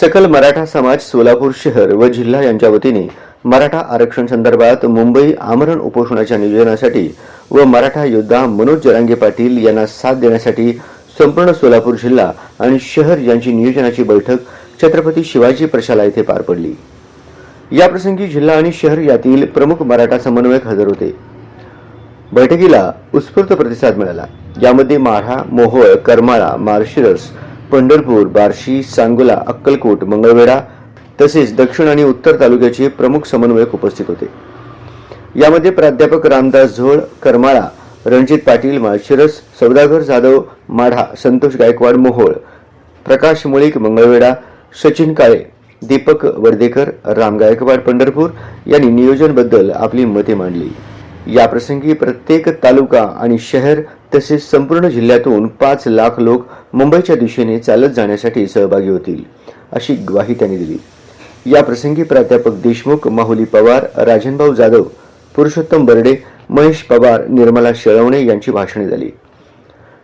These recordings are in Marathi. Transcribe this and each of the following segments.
सकल मराठा समाज सोलापूर शहर व जिल्हा यांच्या वतीने मराठा आरक्षण संदर्भात मुंबई आमरण उपोषणाच्या नियोजनासाठी व मराठा योद्धा मनोज जरांगे पाटील यांना साथ देण्यासाठी संपूर्ण सोलापूर जिल्हा आणि शहर यांची नियोजनाची बैठक छत्रपती शिवाजी प्रशाला येथे पार पडली. याप्रसंगी जिल्हा आणि शहर यातील प्रमुख मराठा समन्वयक हजर होते. बैठकीला उत्स्फूर्त प्रतिसाद मिळाला. यामध्ये माढा मोहोळ करमाळा माळशिरस पंढरपूर बार्शी सांगोला अक्कलकोट मंगळवेढा तसेच दक्षिण आणि उत्तर तालुक्याचे प्रमुख समन्वयक उपस्थित होते. यामध्ये प्राध्यापक रामदास झोळ करमाळा रणजित पाटील माळशिरस सौदागर जाधव माढा संतोष गायकवाड मोहोळ प्रकाश मुळीक मंगळवेढा सचिन काळे दीपक वर्देकर राम गायकवाड पंढरपूर यांनी नियोजनबद्दल आपली मते मांडली. याप्रसंगी प्रत्येक तालुका आणि शहर तसेच संपूर्ण जिल्ह्यातून पाच लाख लोक मुंबईच्या दिशेने चालत जाण्यासाठी सहभागी होतील अशी ग्वाही त्यांनी दिली. या प्रसंगी प्राध्यापक देशमुख माहुली पवार राजनभाऊ जाधव पुरुषोत्तम बर्डे महेश पवार निर्मला शेळवणे यांची भाषणे झाली.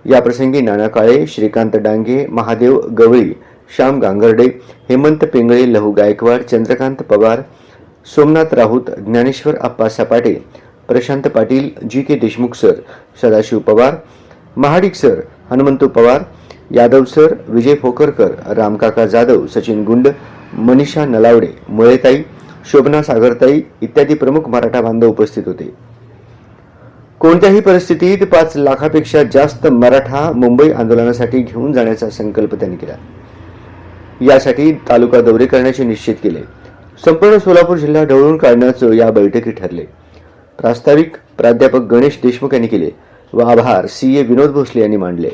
याप्रसंगी नाना काळे श्रीकांत डांगे महादेव गवळी श्याम गांगर्डे हेमंत पिंगळे लहू Gaikwad Chandrakant Pawar Somnath Raut Dnyaneshwar Appa Sapate Prashant Patil G K Deshmukh sir Sadashiv Pawar Mahadik sir Hanumantu Pawar Yadav sir Vijay Fokarkar Ramkaka Jadhav Sachin Gund Manisha Nalawade मुळेताई Shobhana सागरताई इत्यादी प्रमुख मराठा बांधव उपस्थित होते. कोणत्याही परिस्थितीत पाच लाखापेक्षा जास्त मराठा मुंबई आंदोलनासाठी घेऊन जाण्याचा संकल्प त्यांनी केला. यासाठी तालुका दौरे करण्याचे निश्चित केले. संपूर्ण सोलापूर जिल्हा ढवळून काढण्याचं या बैठकीत ठरले. प्रास्ताविक प्राध्यापक गणेश देशमुख यांनी केले व आभार सी ए विनोद भोसले यांनी मांडले.